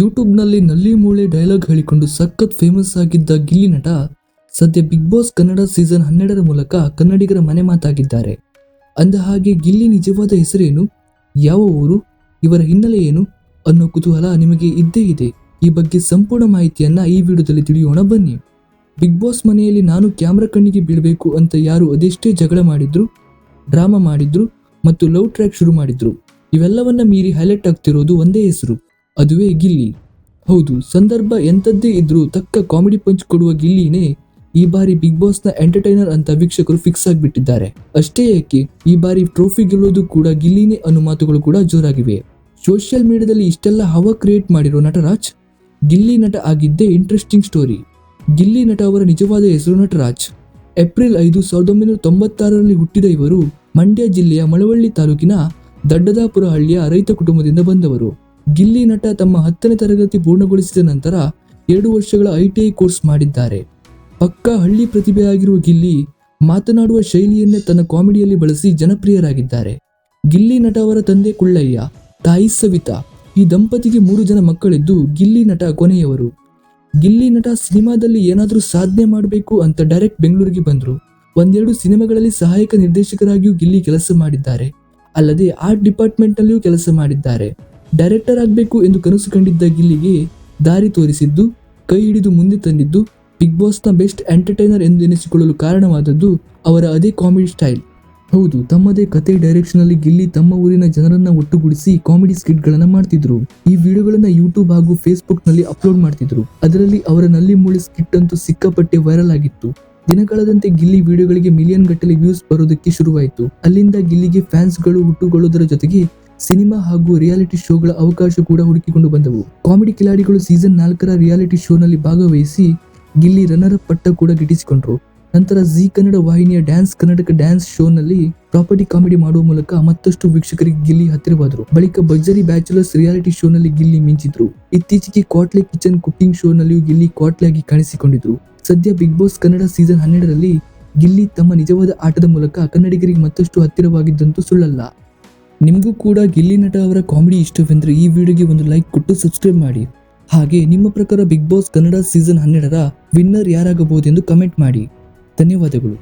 ಯೂಟ್ಯೂಬ್ನಲ್ಲಿ ನಲ್ಲಿ ಮೂಳೆ ಡೈಲಾಗ್ ಹೇಳಿಕೊಂಡು ಸಖತ್ ಫೇಮಸ್ ಆಗಿದ್ದ ಗಿಲ್ಲಿ ನಟ ಸದ್ಯ ಬಿಗ್ ಬಾಸ್ ಕನ್ನಡ ಸೀಸನ್ ಹನ್ನೆರಡರ ಮೂಲಕ ಕನ್ನಡಿಗರ ಮನೆ ಮಾತಾಗಿದ್ದಾರೆ. ಅಂದ ಹಾಗೆ ಗಿಲ್ಲಿ ನಿಜವಾದ ಹೆಸರೇನು? ಯಾವ ಊರು? ಇವರ ಹಿನ್ನೆಲೆ ಏನು? ಅನ್ನೋ ಕುತೂಹಲ ನಿಮಗೆ ಇದ್ದೇ ಇದೆ. ಈ ಬಗ್ಗೆ ಸಂಪೂರ್ಣ ಮಾಹಿತಿಯನ್ನ ಈ ವಿಡಿಯೋದಲ್ಲಿ ತಿಳಿಯೋಣ ಬನ್ನಿ. ಬಿಗ್ ಬಾಸ್ ಮನೆಯಲ್ಲಿ ನಾನು ಕ್ಯಾಮ್ರಾ ಕಣ್ಣಿಗೆ ಬೀಳಬೇಕು ಅಂತ ಯಾರು ಅದೆಷ್ಟೇ ಜಗಳ ಮಾಡಿದ್ರು, ಡ್ರಾಮಾ ಮಾಡಿದ್ರು ಮತ್ತು ಲವ್ ಟ್ರ್ಯಾಕ್ ಶುರು ಮಾಡಿದ್ರು, ಇವೆಲ್ಲವನ್ನ ಮೀರಿ ಹೈಲೈಟ್ ಆಗ್ತಿರೋದು ಒಂದೇ ಹೆಸರು. ಅದುವೇ ಗಿಲ್ಲಿ. ಹೌದು, ಸಂದರ್ಭ ಎಂಥದ್ದೇ ಇದ್ರೂ ತಕ್ಕ ಕಾಮಿಡಿ ಪಂಚ್ ಕೊಡುವ ಗಿಲ್ಲಿನೇ ಈ ಬಾರಿ ಬಿಗ್ ಬಾಸ್ನ ಎಂಟರ್ಟೈನರ್ ಅಂತ ವೀಕ್ಷಕರು ಫಿಕ್ಸ್ ಆಗಿಬಿಟ್ಟಿದ್ದಾರೆ. ಅಷ್ಟೇ ಯಾಕೆ, ಈ ಬಾರಿ ಟ್ರೋಫಿ ಗೆಲ್ಲೋದು ಕೂಡ ಗಿಲ್ಲಿನೇ ಅನ್ನೋ ಮಾತುಗಳು ಕೂಡ ಜೋರಾಗಿವೆ. ಸೋಷಿಯಲ್ ಮೀಡಿಯಾದಲ್ಲಿ ಇಷ್ಟೆಲ್ಲ ಹವ ಕ್ರಿಯೇಟ್ ಮಾಡಿರೋ ನಟರಾಜ್? ಗಿಲ್ಲಿ ನಟ ಆಗಿದ್ದೇ ಇಂಟ್ರೆಸ್ಟಿಂಗ್ ಸ್ಟೋರಿ. ಗಿಲ್ಲಿ ನಟ ಅವರ ನಿಜವಾದ ಹೆಸರು ನಟರಾಜ್. ಏಪ್ರಿಲ್ ಐದು ಸಾವಿರದ ಒಂಬೈನೂರ ತೊಂಬತ್ತಾರರಲ್ಲಿ ಹುಟ್ಟಿದ ಇವರು ಮಂಡ್ಯ ಜಿಲ್ಲೆಯ ಮಳವಳ್ಳಿ ತಾಲೂಕಿನ ದಡ್ಡದಾಪುರ ಹಳ್ಳಿಯ ರೈತ ಕುಟುಂಬದಿಂದ ಬಂದವರು. ಗಿಲ್ಲಿ ನಟ ತಮ್ಮ ಹತ್ತನೇ ತರಗತಿ ಪೂರ್ಣಗೊಳಿಸಿದ ನಂತರ ಎರಡು ವರ್ಷಗಳ ಐಟಿಐ ಕೋರ್ಸ್ ಮಾಡಿದ್ದಾರೆ. ಪಕ್ಕಾ ಹಳ್ಳಿ ಪ್ರತಿಭೆಯಾಗಿರುವ ಗಿಲ್ಲಿ ಮಾತನಾಡುವ ಶೈಲಿಯನ್ನೇ ತನ್ನ ಕಾಮಿಡಿಯಲ್ಲಿ ಬಳಸಿ ಜನಪ್ರಿಯರಾಗಿದ್ದಾರೆ. ಗಿಲ್ಲಿ ನಟ ಅವರ ತಂದೆ ಕುಳ್ಳಯ್ಯ, ತಾಯಿ ಸವಿತಾ, ಈ ದಂಪತಿಗೆ ಮೂರು ಜನ ಮಕ್ಕಳಿದ್ದು ಗಿಲ್ಲಿ ನಟ ಕೊನೆಯವರು. ಗಿಲ್ಲಿ ನಟ ಸಿನಿಮಾದಲ್ಲಿ ಏನಾದರೂ ಸಾಧನೆ ಮಾಡಬೇಕು ಅಂತ ಡೈರೆಕ್ಟ್ ಬೆಂಗಳೂರಿಗೆ ಬಂದರು. ಒಂದೆರಡು ಸಿನಿಮಾಗಳಲ್ಲಿ ಸಹಾಯಕ ನಿರ್ದೇಶಕರಾಗಿಯೂ ಗಿಲ್ಲಿ ಕೆಲಸ ಮಾಡಿದ್ದಾರೆ. ಅಲ್ಲದೆ ಆರ್ಟ್ ಡಿಪಾರ್ಟ್ಮೆಂಟ್ನಲ್ಲಿಯೂ ಕೆಲಸ ಮಾಡಿದ್ದಾರೆ. ಡೈರೆಕ್ಟರ್ ಆಗಬೇಕು ಎಂದು ಕನಸು ಕಂಡಿದ್ದ ಗಿಲ್ಲಿಗೆ ದಾರಿ ತೋರಿಸಿದ್ದು, ಕೈ ಹಿಡಿದು ಮುಂದೆ ತಂದಿದ್ದು ಬಿಗ್ ಬಾಸ್ನ ಬೆಸ್ಟ್ ಎಂಟರ್ಟೈನರ್ ಎಂದು ಎನಿಸಿಕೊಳ್ಳಲು ಕಾರಣವಾದದ್ದು ಅವರ ಅದೇ ಕಾಮಿಡಿ ಸ್ಟೈಲ್ ಹೌದು, ತಮ್ಮದೇ ಕತೆ ಡೈರೆಕ್ಷನ್ನಲ್ಲಿ ಗಿಲ್ಲಿ ತಮ್ಮ ಊರಿನ ಜನರನ್ನ ಒಟ್ಟುಗೂಡಿಸಿ ಕಾಮಿಡಿ ಸ್ಕಿಟ್ಗಳನ್ನು ಮಾಡ್ತಿದ್ರು. ಈ ವಿಡಿಯೋಗಳನ್ನು ಯೂಟ್ಯೂಬ್ ಹಾಗೂ ಫೇಸ್ಬುಕ್ನಲ್ಲಿ ಅಪ್ಲೋಡ್ ಮಾಡ್ತಿದ್ರು. ಅದರಲ್ಲಿ ಅವರ ನಲ್ಲಿ ಮೂಳೆ ಸ್ಕಿಟ್ ಅಂತೂ ಸಿಕ್ಕಾಪಟ್ಟೆ ವೈರಲ್ ಆಗಿತ್ತು. ದಿನಗಳದಂತೆ ಗಿಲ್ಲಿ ವಿಡಿಯೋಗಳಿಗೆ ಮಿಲಿಯನ್ ಗಟ್ಟಲೆ ವ್ಯೂಸ್ ಬರೋದಕ್ಕೆ ಶುರುವಾಯಿತು. ಅಲ್ಲಿಂದ ಗಿಲ್ಲಿಗೆ ಫ್ಯಾನ್ಸ್ಗಳು ಹುಟ್ಟುಕೊಳ್ಳುವುದರ ಜೊತೆಗೆ ಸಿನಿಮಾ ಹಾಗೂ ರಿಯಾಲಿಟಿ ಶೋಗಳ ಅವಕಾಶ ಕೂಡ ಹುಡುಕಿಕೊಂಡು ಬಂದವು. ಕಾಮಿಡಿ ಕಿಲಾಡಿಗಳು ಸೀಸನ್ ನಾಲ್ಕರ ರಿಯಾಲಿಟಿ ಶೋನಲ್ಲಿ ಭಾಗವಹಿಸಿ ಗಿಲ್ಲಿ ರನ್ನರ್ ಪಟ್ಟ ಕೂಡ ಗಿಟ್ಟಿಸಿಕೊಂಡ್ರು. ನಂತರ ಜಿ ಕನ್ನಡ ವಾಹಿನಿಯ ಡ್ಯಾನ್ಸ್ ಕರ್ನಾಟಕ ಡ್ಯಾನ್ಸ್ ಶೋನಲ್ಲಿ ಪ್ರಾಪರ್ಟಿ ಕಾಮಿಡಿ ಮಾಡುವ ಮೂಲಕ ಮತ್ತಷ್ಟು ವೀಕ್ಷಕರಿಗೆ ಗಿಲ್ಲಿ ಹತ್ತಿರವಾದರು. ಬಳಿಕ ಭರ್ಜರಿ ಬ್ಯಾಚುಲರ್ಸ್ ರಿಯಾಲಿಟಿ ಶೋನಲ್ಲಿ ಗಿಲ್ಲಿ ಮಿಂಚಿದ್ರು. ಇತ್ತೀಚೆಗೆ ಕ್ವಾಟ್ಲೆ ಕಿಚನ್ ಕುಕಿಂಗ್ ಶೋನಲ್ಲಿಯೂ ಗಿಲ್ಲಿ ಕಾಟ್ಲೆ ಆಗಿ ಕಾಣಿಸಿಕೊಂಡಿದ್ರು. ಸದ್ಯ ಬಿಗ್ ಬಾಸ್ ಕನ್ನಡ ಸೀಸನ್ ಹನ್ನೆರಡರಲ್ಲಿ ಗಿಲ್ಲಿ ತಮ್ಮ ನಿಜವಾದ ಆಟದ ಮೂಲಕ ಕನ್ನಡಿಗರಿಗೆ ಮತ್ತಷ್ಟು ಹತ್ತಿರವಾಗಿದ್ದಂತೂ ಸುಳ್ಳಲ್ಲ. ನಿಮಗೂ ಕೂಡ ಗಿಲ್ಲಿ ನಟ ಅವರ ಕಾಮಿಡಿ ಇಷ್ಟವೆಂದರೆ ಈ ವಿಡಿಯೋಗೆ ಒಂದು ಲೈಕ್ ಕೊಟ್ಟು ಸಬ್ಸ್ಕ್ರೈಬ್ ಮಾಡಿ. ಹಾಗೆ ನಿಮ್ಮ ಪ್ರಕಾರ ಬಿಗ್ ಬಾಸ್ ಕನ್ನಡ ಸೀಸನ್ ಹನ್ನೆರಡರ ವಿನ್ನರ್ ಯಾರಾಗಬಹುದೆಂದು ಕಮೆಂಟ್ ಮಾಡಿ. ಧನ್ಯವಾದಗಳು.